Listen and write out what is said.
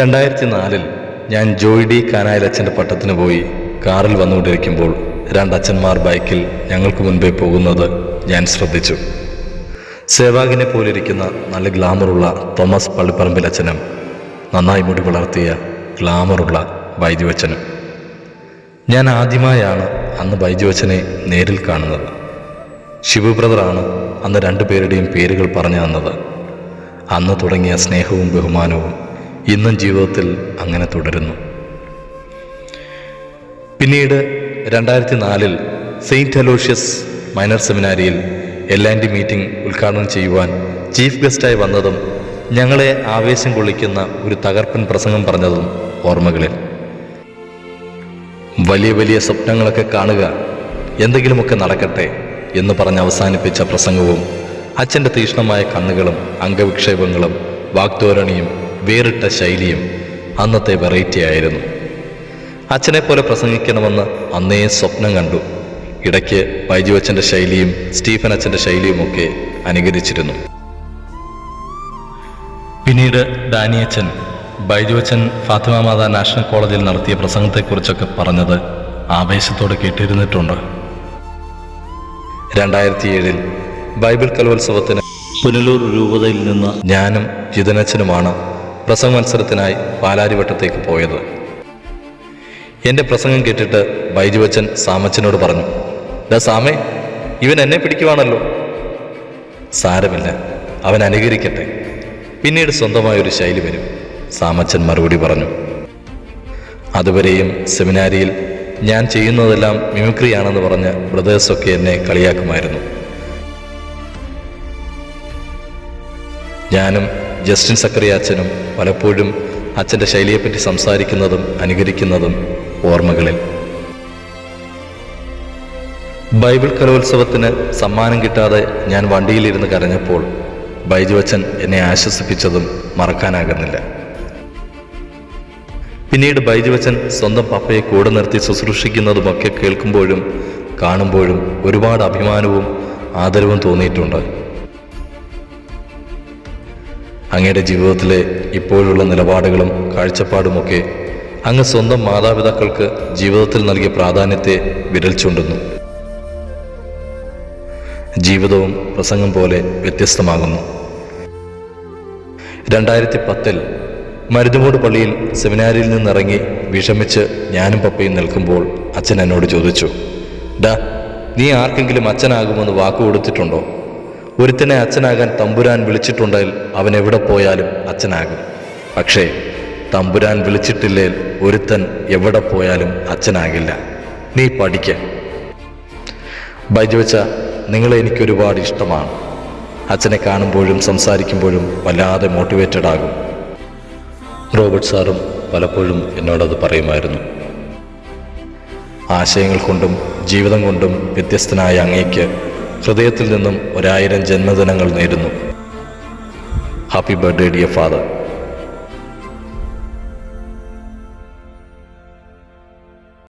രണ്ടായിരത്തി നാലിൽ ഞാൻ ജോയ് ഡി കാനായിലച്ഛന്റെ പട്ടത്തിന് പോയി കാറിൽ വന്നുകൊണ്ടിരിക്കുമ്പോൾ രണ്ടച്ഛന്മാർ ബൈക്കിൽ ഞങ്ങൾക്ക് മുൻപേ പോകുന്നത് ഞാൻ ശ്രദ്ധിച്ചു. സേവാഗിനെ പോലിരിക്കുന്ന നല്ല ഗ്ലാമറുള്ള തോമസ് പള്ളിപ്പറമ്പിലച്ഛനും നന്നായി മുടി വളർത്തിയ ഗ്ലാമറുള്ള ബൈജുവച്ചനും. ഞാൻ ആദ്യമായാണ് അന്ന് ബൈജുവച്ചനെ നേരിൽ കാണുന്നത്. ശിവു ബ്രദറാണ് അന്ന് രണ്ടുപേരുടെയും പേരുകൾ പറഞ്ഞു തന്നത്. അന്ന് തുടങ്ങിയ സ്നേഹവും ബഹുമാനവും ഇന്നും ജീവിതത്തിൽ അങ്ങനെ തുടരുന്നു. പിന്നീട് രണ്ടായിരത്തി നാലിൽ സെയിന്റ് അലോഷ്യസ് മൈനർ സെമിനാരിയിൽ എൽ ആൻഡ് മീറ്റിംഗ് ഉദ്ഘാടനം ചെയ്യുവാൻ ചീഫ് ഗസ്റ്റായി വന്നതും ഞങ്ങളെ ആവേശം കൊള്ളിക്കുന്ന ഒരു തകർപ്പൻ പ്രസംഗം പറഞ്ഞതും ഓർമ്മകളിൽ. വലിയ വലിയ സ്വപ്നങ്ങളൊക്കെ കാണുക എന്തെങ്കിലുമൊക്കെ നടക്കട്ടെ എന്ന് പറഞ്ഞ് അവസാനിപ്പിച്ച പ്രസംഗവും അച്ഛന്റെ തീക്ഷ്ണമായ കണ്ണുകളും അംഗവിക്ഷേപങ്ങളും വാഗ്ധോരണിയും വേറിട്ട ശൈലിയും അന്നത്തെ വെറൈറ്റി ആയിരുന്നു. അച്ഛനെ പോലെ പ്രസംഗിക്കണമെന്ന് അന്നേ സ്വപ്നം കണ്ടു. ഇടയ്ക്ക് ബൈജു അച്ഛന്റെ ശൈലിയും സ്റ്റീഫൻ അച്ഛന്റെ ശൈലിയുമൊക്കെ അനുകരിച്ചിരുന്നു. പിന്നീട് ഡാനിയച്ചൻ അച്ഛൻ ഫാത്തിമ മാതാ നാഷണൽ കോളേജിൽ നടത്തിയ പ്രസംഗത്തെക്കുറിച്ചൊക്കെ പറഞ്ഞത് ആവേശത്തോടെ കേട്ടിരുന്നിട്ടുണ്ട്. രണ്ടായിരത്തി ഏഴിൽ ബൈബിൾ കലോത്സവത്തിന് പുനലൂർ രൂപതയിൽ നിന്ന് ഞാനും ജിതനച്ചനുമാണ് പ്രസംഗ മത്സരത്തിനായി പാലാരിവട്ടത്തേക്ക് പോയത്. എന്റെ പ്രസംഗം കേട്ടിട്ട് ബൈജുവച്ചൻ സാമച്ചനോട് പറഞ്ഞു ഡാ സാമേ ഇവൻ എന്നെ പിടിക്കുവാണല്ലോ. സാരമില്ല അവൻ അനുകരിക്കട്ടെ. പിന്നീട് സ്വന്തമായ ഒരു ശൈലി വരും സാമച്ചൻ മറുപടി പറഞ്ഞു. അതുവരെയും സെമിനാരിയിൽ ഞാൻ ചെയ്യുന്നതെല്ലാം മിമിക്രിയാണെന്ന് പറഞ്ഞ് ബ്രദേഴ്സൊക്കെ എന്നെ കളിയാക്കുമായിരുന്നു. ഞാനും ജസ്റ്റിൻ സക്കറിയ അച്ഛനും പലപ്പോഴും അച്ഛന്റെ ശൈലിയെപ്പറ്റി സംസാരിക്കുന്നതും അനുകരിക്കുന്നതും ഓർമ്മകളിൽ. ബൈബിൾ കലോത്സവത്തിന് സമ്മാനം കിട്ടാതെ ഞാൻ വണ്ടിയിലിരുന്ന് കരഞ്ഞപ്പോൾ ബൈജു അച്ഛൻ എന്നെ ആശ്വസിപ്പിച്ചതും മറക്കാനാകുന്നില്ല. പിന്നീട് ബൈജുവച്ചൻ സ്വന്തം പപ്പയെ കൂടെ നിർത്തി ശുശ്രൂഷിക്കുന്നതുമൊക്കെ കേൾക്കുമ്പോഴും കാണുമ്പോഴും ഒരുപാട് അഭിമാനവും ആദരവും തോന്നിയിട്ടുണ്ട്. അങ്ങയുടെ ജീവിതത്തിലെ ഇപ്പോഴുള്ള നിലപാടുകളും കാഴ്ചപ്പാടുമൊക്കെ അങ്ങ് സ്വന്തം മാതാപിതാക്കൾക്ക് ജീവിതത്തിൽ നൽകിയ പ്രാധാന്യത്തെ വിരൽ ചൂണ്ടുന്നു. ജീവിതവും പ്രസംഗം പോലെ വ്യത്യസ്തമാകുന്നു. രണ്ടായിരത്തി പത്തിൽ മരുതുമൂട് പള്ളിയിൽ സെമിനാരിയിൽ നിന്നിറങ്ങി വിഷമിച്ച് ഞാനും പപ്പയും നിൽക്കുമ്പോൾ അച്ഛൻ എന്നോട് ചോദിച്ചു ഡാ നീ ആർക്കെങ്കിലും അച്ഛനാകുമെന്ന് വാക്ക് കൊടുത്തിട്ടുണ്ടോ ഒരുത്തനെ അച്ഛനാകാൻ തമ്പുരാൻ വിളിച്ചിട്ടുണ്ടെങ്കിൽ അവൻ എവിടെ പോയാലും അച്ഛനാകും. പക്ഷേ തമ്പുരാൻ വിളിച്ചിട്ടില്ലേൽ ഒരുത്തൻ എവിടെ പോയാലും അച്ഛനാകില്ല. നീ പഠിക്ക. ബൈജുവച്ച നിങ്ങളെ എനിക്ക് ഒരുപാട് ഇഷ്ടമാണ്. അച്ഛനെ കാണുമ്പോഴും സംസാരിക്കുമ്പോഴും വല്ലാതെ മോട്ടിവേറ്റഡ് ആകും. റോബർട്ട് സാറും പലപ്പോഴും എന്നോടത് പറയുമായിരുന്നു. ആശയങ്ങൾ കൊണ്ടും ജീവിതം കൊണ്ടും വ്യത്യസ്തനായ അങ്ങേക്ക് ഹൃദയത്തിൽ നിന്നും ഒരായിരം ജന്മദിനങ്ങൾ നേരുന്നു. Happy birthday dear father.